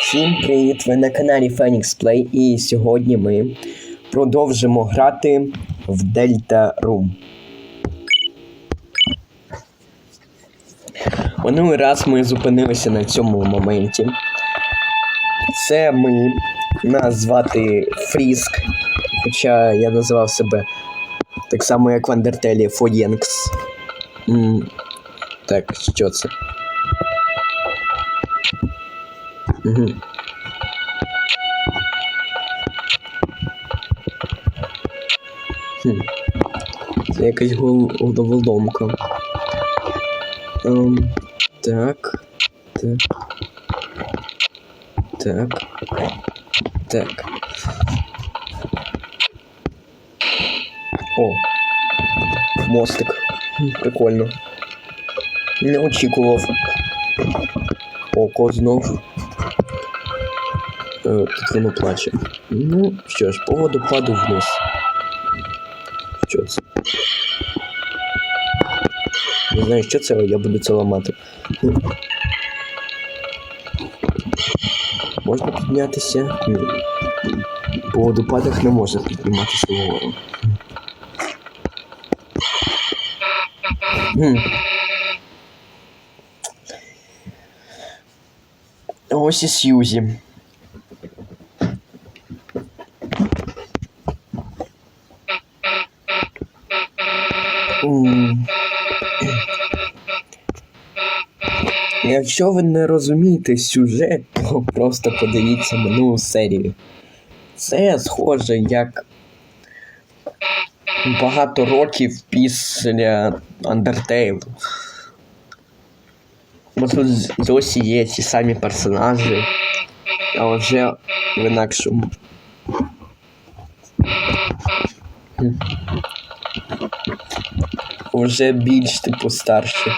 Всім привіт! Ви на каналі Phoenix Play і сьогодні ми продовжимо грати в Delta Room. Минулий раз ми зупинилися на цьому моменті. Це ми нас звати Фріск, хоча я називав себе так само, як в Андертелі Фоєнкс. Так, що це? Угу. Хм. Це якась гол- головоломка. Ем, так. Так. Так. Так. О. Мостик. Прикольно. Не очікував. Око знов. Е, Тут воно плаче. Ну, що ж, по водопаду вниз. Що це? Не знаю, що це, я буду це ламати. Можна піднятися? Ні. По водопадах не можна підніматися вгору. Хм. Ось і Сьюзі. Якщо ви не розумієте сюжет, то просто подивіться минулу серію. Це схоже як багато років після Undertale. Бо тут досі є ті самі персонажі, але вже в інакшому. Уже більш типу старші.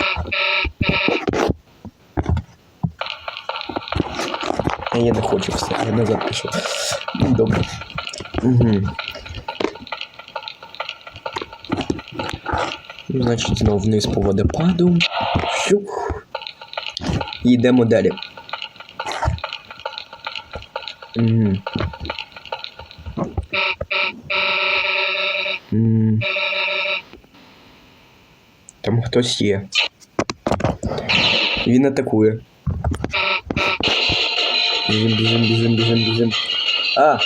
Я не хочу все, я назад пішов. Добре. Угу. Значить, знову вниз по водопаду. Щух. І йдемо далі. Угу. М. Там хтось є. Він атакує. Біжим, біжим, біжим, біжим, біжим. А!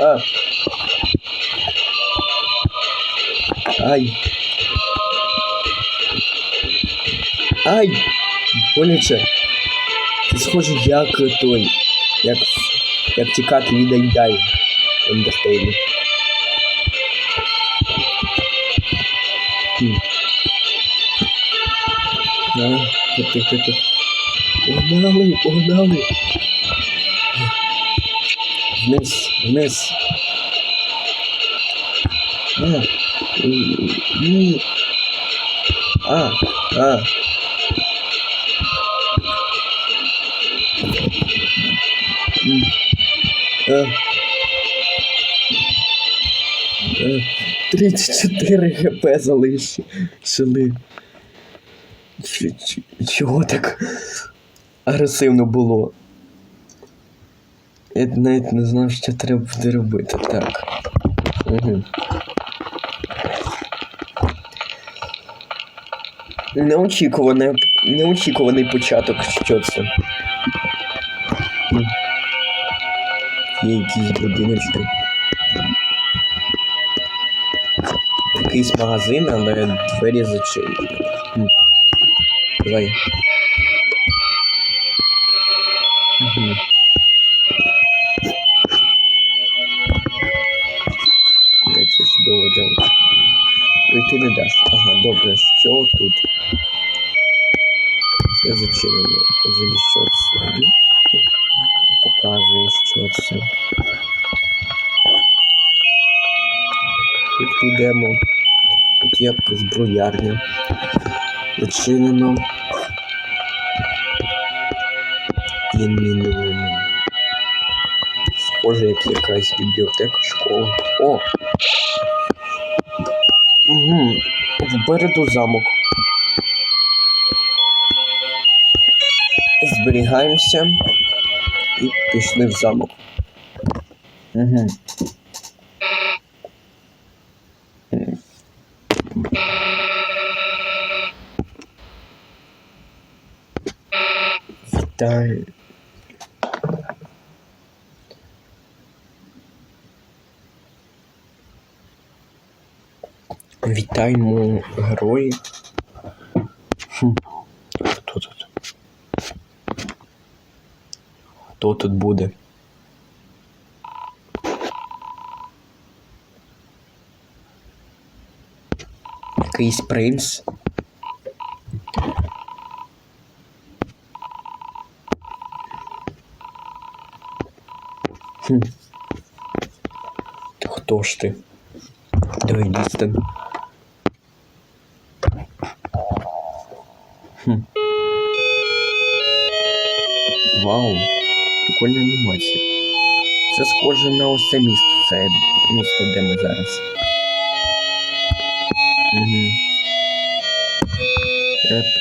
А! Ай! Ай! Боляче! Це схоже як той. Як, як тікати від Айдай в Undertale. Хм. А, тут, тут, тут, тут. Погнали, погнали! Вниз, вниз. А, м, а, а. 34 гп залишили. Чого так агресивно було? Я навіть не знав, що треба буде робити. Так. Угу. Неочікуване, неочікуваний початок, що це. Якісь будиночки. Якийсь магазин, але двері зачинені. Давай. Зброярня. Зачинено. І не Схоже, як якась бібліотека, школа. О! Угу. Впереду замок. Зберігаємося і пішли в замок. Угу. Вітаю. Вітаємо герої. Хм. Хто тут? Хто тут буде? Якийсь принц. Хто ж ти? Давай дістань. Хм. Вау, прикольна анімація. Це схоже на ось це місто. Це місто, де ми зараз. Угу. Еп.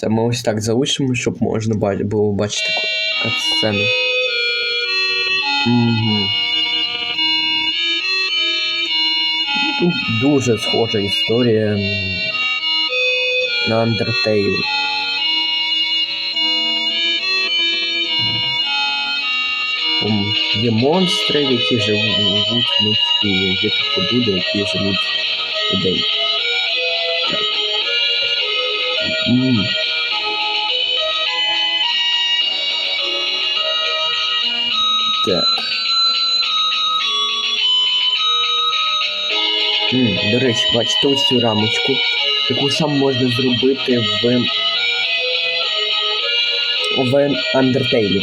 Це ми ось так залишимо, щоб можна було бачити сцену. Угу. Тут дуже схожа історія на Undertale. М, Є монстри, які живуть вночі, є люди, які живуть у день. Так. До речі, бачите ось цю рамочку. Таку саму можна зробити в. в Undertale.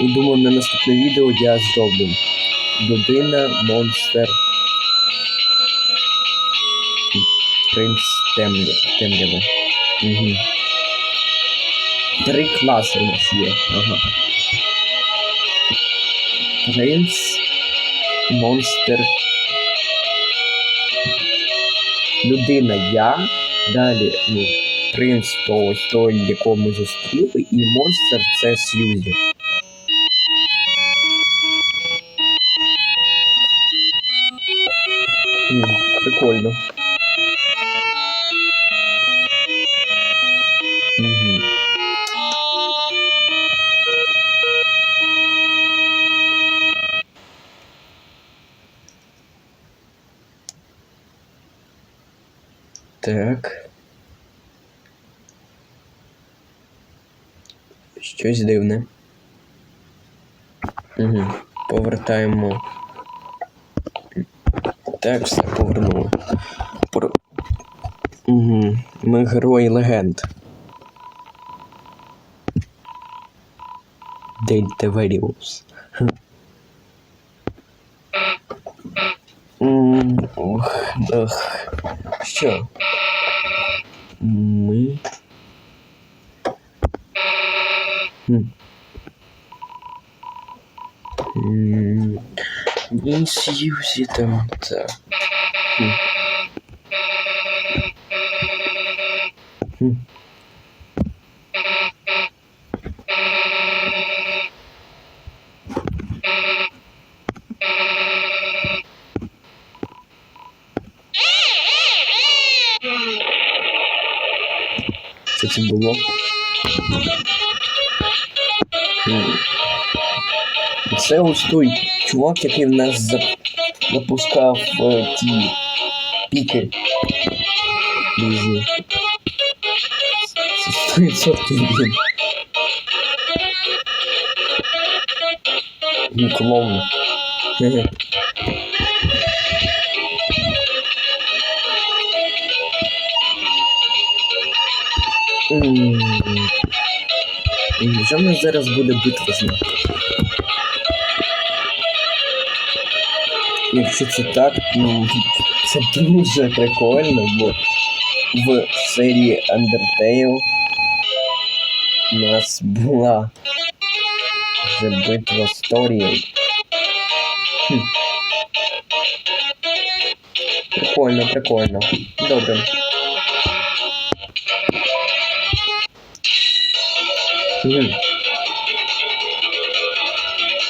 І думаю, на наступне відео я зроблю. Людина, монстр. Принц темря... темряви. Угу. Три класи у нас є. Ага. Принц, монстр, людина я. Далі, ну, принц то ось той, якого ми зустріли, і монстр це Сьюзі. Прикольно. Так. Щось дивне. Угу. Повертаємо. Так, все повернули. Про... Угу. Ми герої легенд. Дельта Variables. Ох, ох. Що? Ми. Хм. М, Ні, Сьюзі там, так. Хм. Хм. Що це було? Це ось той чувак, який в нас зап- запускав е, ті піки. Лізі. Це 100% він. Ну, клоун. Що в нас зараз буде битва з ним? Якщо це так, ну це дуже прикольно, бо в серії Undertale у нас була вже битва з. Прикольно, прикольно. Добре.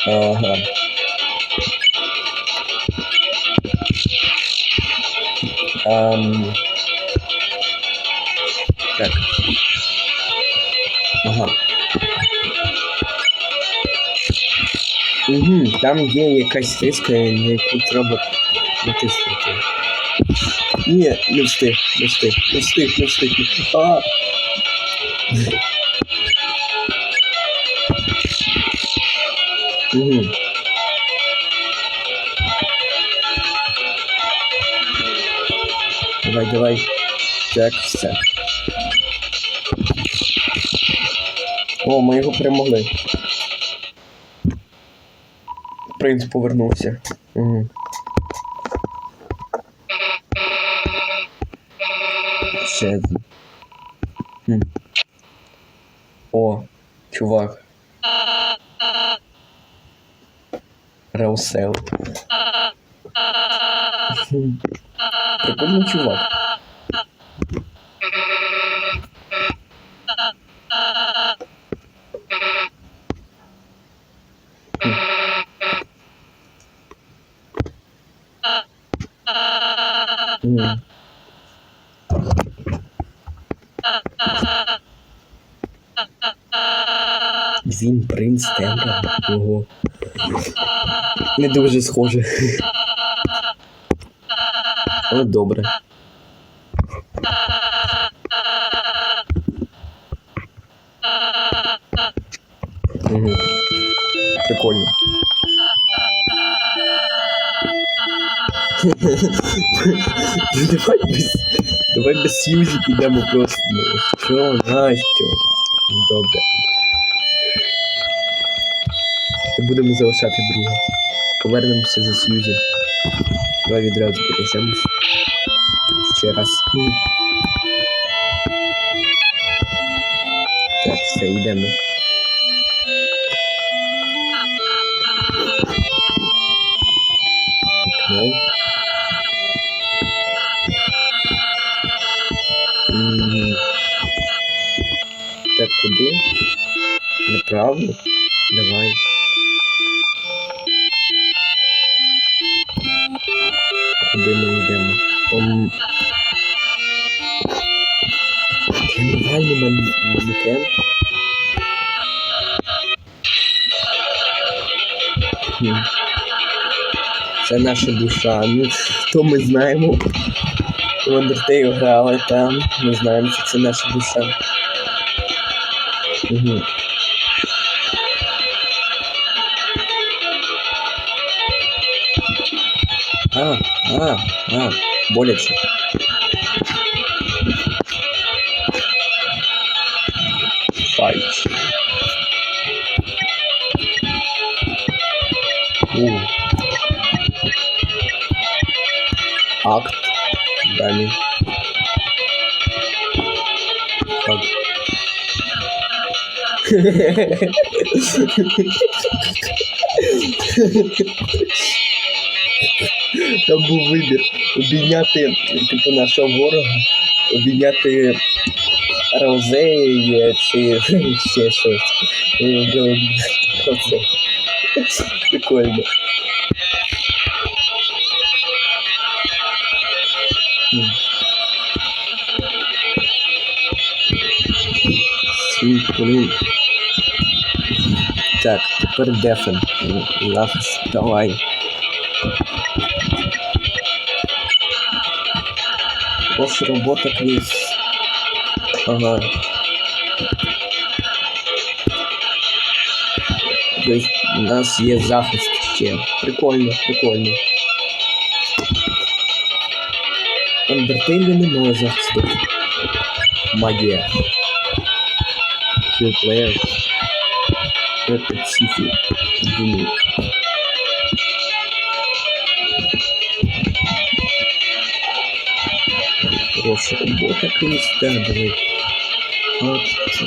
Ага. Ам... Так. Ага. Угу, там є якась фішка, на яку треба натиснути. Ні, не встиг, не встиг, не встиг, не встиг. А! Угу. Давай, давай. Так, все. О, ми його перемогли. Принц повернувся. Угу. Ще. Хм. О, чувак. Раусел. Хм. Прикольний чувак. М. Він принц. Ого. Не дуже схоже. Але добре. Угу. Прикольно. давай без. Давай без Сьюзі підемо просто. Ну, Що, Настю? Ну, Добре. І будемо залишати друга. Повернемося за Сьюзі. Давай відразу перейдемось. Ще раз. М. Так, все, йдемо. Вікно. М. Так, куди? Направо? Давай. Це наша душа. Ну, то ми знаємо. В грали там. Ми знаємо, що це наша душа. Угу. А, а, а, боляче. Файт. Акт. Далі. Так. Там був вибір обійняти типу нашого ворога, обійняти Розеї чи ще щось. Вибрали оце. Прикольно. Сімплі. Так, тепер дефен. Захист, давай. Ось робота квіз. Ага. Тобто у нас є захист ще. Прикольно, прикольно. Undertale немає захисту. Магія. Кілплеєр. Это цифры. Думаю. Хороша робота, Кріс. Так, давай. Акт.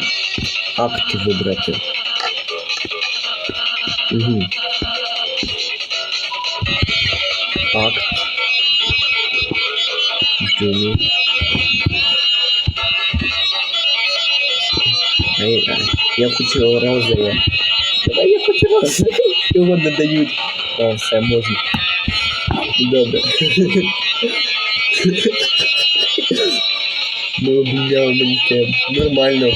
Акт вибрати. Угу. Акт. костюмі. А я, хочу розове. Давай я хочу розове. Його не дають. О, все, можна. Добре. Ми обійняли манекен. Нормально.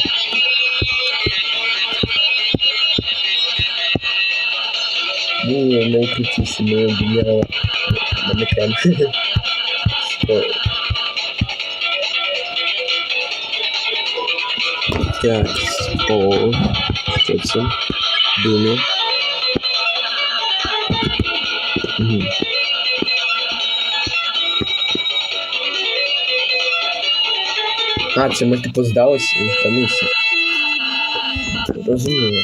Ні, найкрутіші ми обійняли манекен. Так, о, що це? Думаю. А, це ми типу здалися і втомився. Розуміло.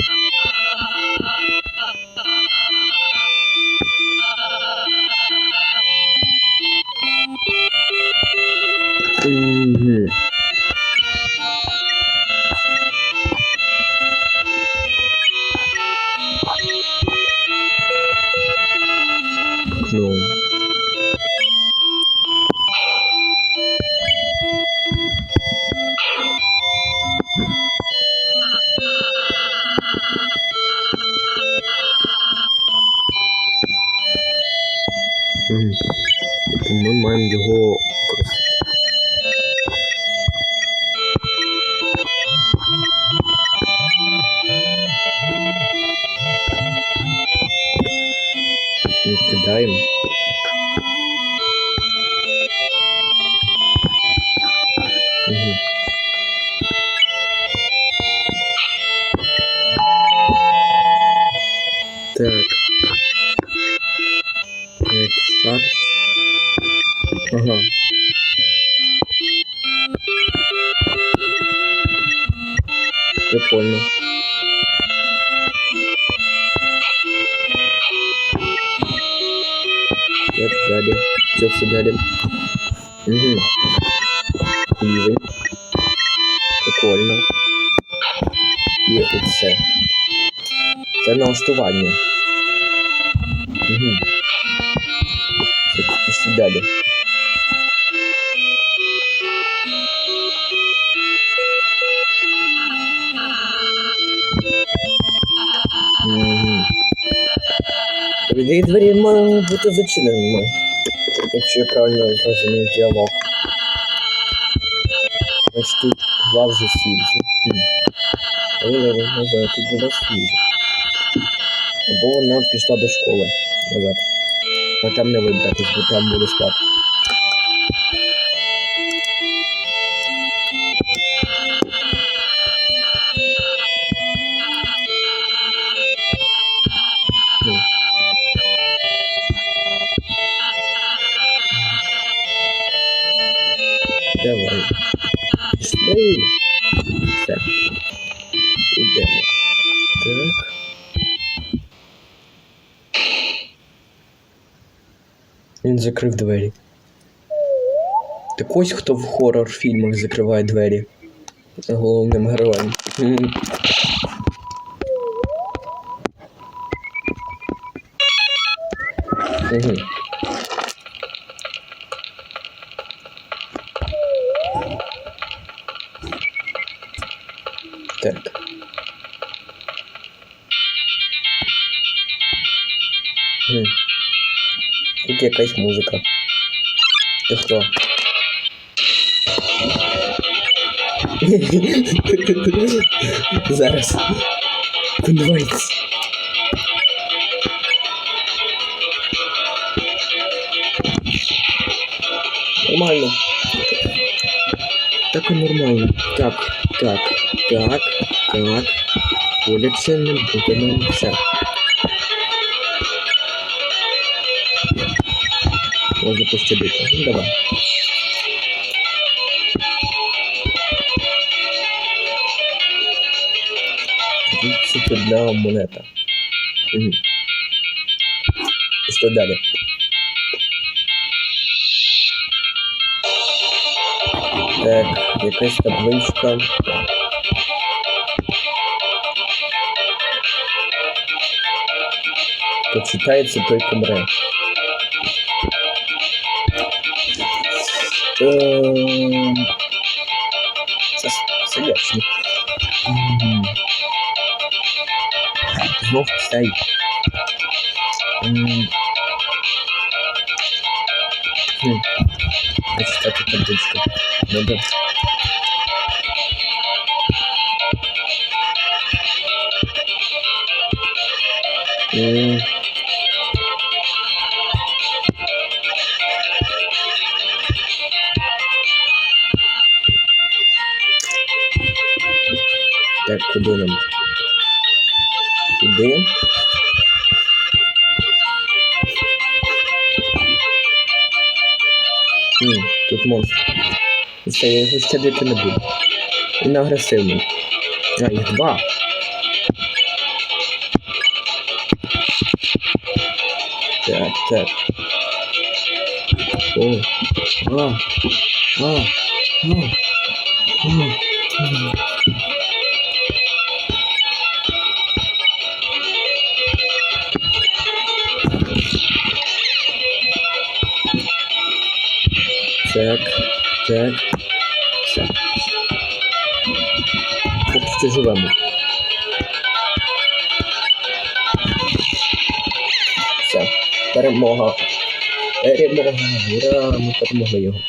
Угу. Рівень. Прикольно. І оце. Це налаштування. Угу. Це пішли далі. Угу. Двері мають бути зачиненими. Якщо я правильно зрозумів діалог. Значить тут два вже свіжі. Але не знаю, тут була свіжі. Або вона пішла до школи назад. А там не вибратись, бо там буде склад. Пішли. Все. Ідемо. Так. Він закрив двері. Так ось хто в хоррор фільмах закриває двері. Головним героєм. М. якась музика. Ти хто? Зараз. Подивіться. Нормально. Так и нормально. Так, так, так, так. Вулиця не буде нам все. Можна пощадити. Ну давай. Тут одна монета. Угу. Що далі? Так, якась табличка. Почитається той помре. Ем, Це, с- це ясно. М. Знов цей. М. куди нам? Туди. М, тут монстр. Це я його щадити не буду. Він агресивний. А, їх два. Так, так. О. А. А. А. А. так. Все. Що живемо. Все. Перемога. Перемога. Ура! Ми перемогли його.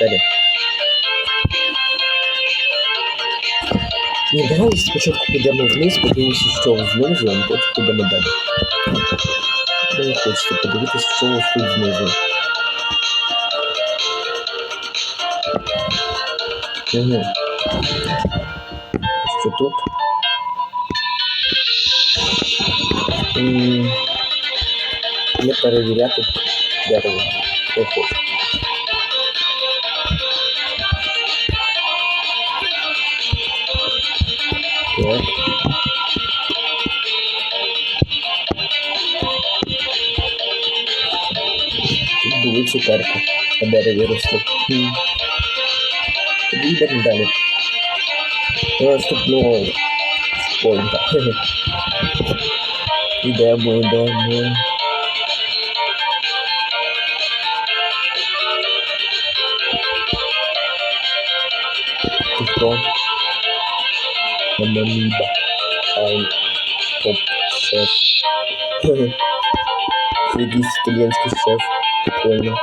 Далі. Ні, давай спочатку підемо вниз, подивимося, що знизу, а потім підемо далі. Мені хочеться подивитися, що тут знизу. Угу. Що тут? Не перевіряти дерево. Я. Так. Тут були цукерки на дереві росли. Тоді йдемо далі. Наступного спойнта. Йдемо, йдемо. Хто? Аманіба. Ай. Топ шеф. Якийсь італійський шеф. Прикольно.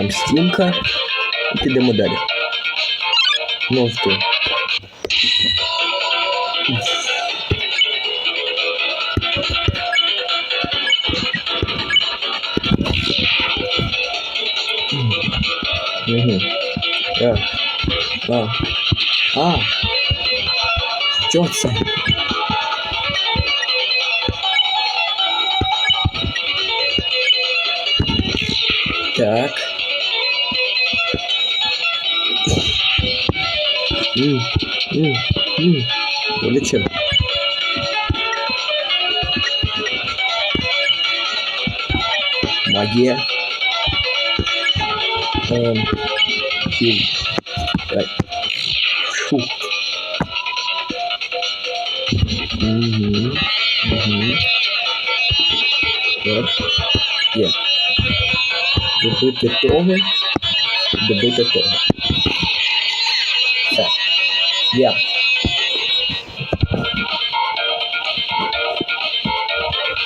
Там стінка. І підемо далі. Ну, ти. Угу. Так. А. А. Що це? Так. М, м, м. Вилечив. Магія. Ем, хіл. Так. Фу. Угу. Угу. Так. Є. Добити того. Добити того. Так. Є.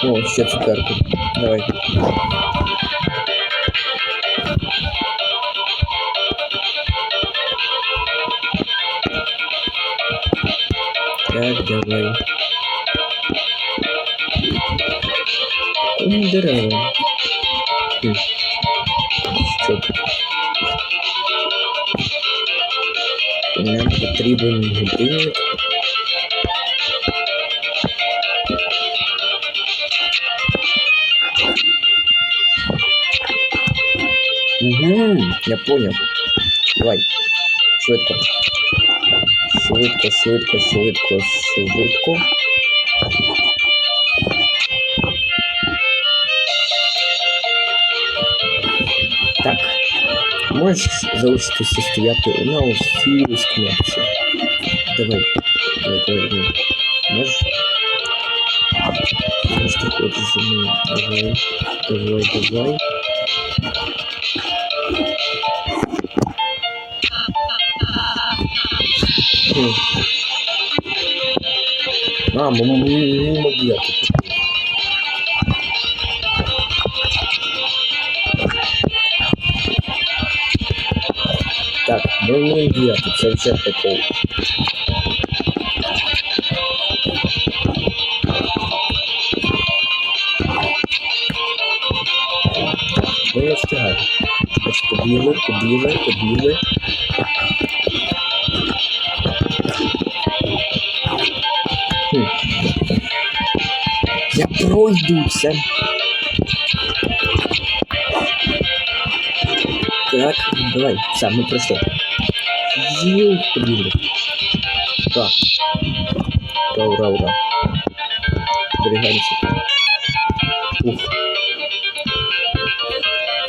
О, ще цукерки. Давай. Так, давай. Дерева. Хм. Потрібен годинник. Угу, я понял. Давай. Швидко. Швидко, швидко, швидко, швидко. Можеш залишитися стояти на ось кнопці. Давай. Давай, давай, давай. Можеш? Можеш ти ходиш за мною. Давай. Давай, давай. А, мы не могли Так, ми не могли, це вже. Ми не встигаємо. Ось побігли, побігли. Хм. Я пройду це. Так, давай, все, ми пройшли. Їу, побігли. Так. Ура, ура, ура. Зберігаємося. Ух.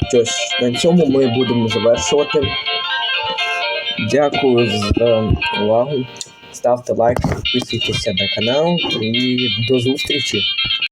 Що ж, на цьому ми будемо завершувати. Дякую за увагу. Ставте лайк, підписуйтеся на канал і до зустрічі!